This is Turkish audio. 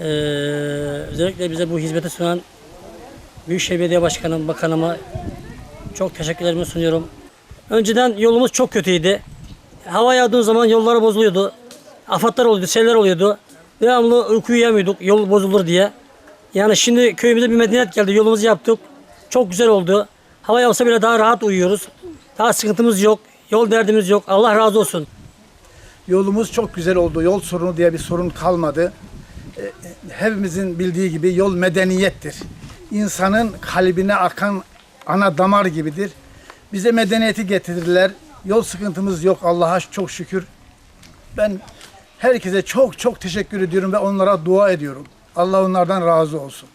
Ee, özellikle bize bu hizmeti sunan Büyükşehir Belediye Başkanım, bakanıma çok teşekkürlerimi sunuyorum. Önceden yolumuz çok kötüydü. Hava yağdığı zaman yolları bozuluyordu. Afatlar oluyordu, seller oluyordu. Devamlı uyku uyuyamıyorduk yol bozulur diye. Yani şimdi köyümüze bir medeniyet geldi. Yolumuzu yaptık. Çok güzel oldu. Hava yağsa bile daha rahat uyuyoruz. Daha sıkıntımız yok. Yol derdimiz yok. Allah razı olsun. Yolumuz çok güzel oldu. Yol sorunu diye bir sorun kalmadı. Hepimizin bildiği gibi yol medeniyettir. İnsanın kalbine akan ana damar gibidir. Bize medeniyeti getirdiler. Yol sıkıntımız yok Allah'a çok şükür. Ben herkese çok çok teşekkür ediyorum ve onlara dua ediyorum. Allah onlardan razı olsun.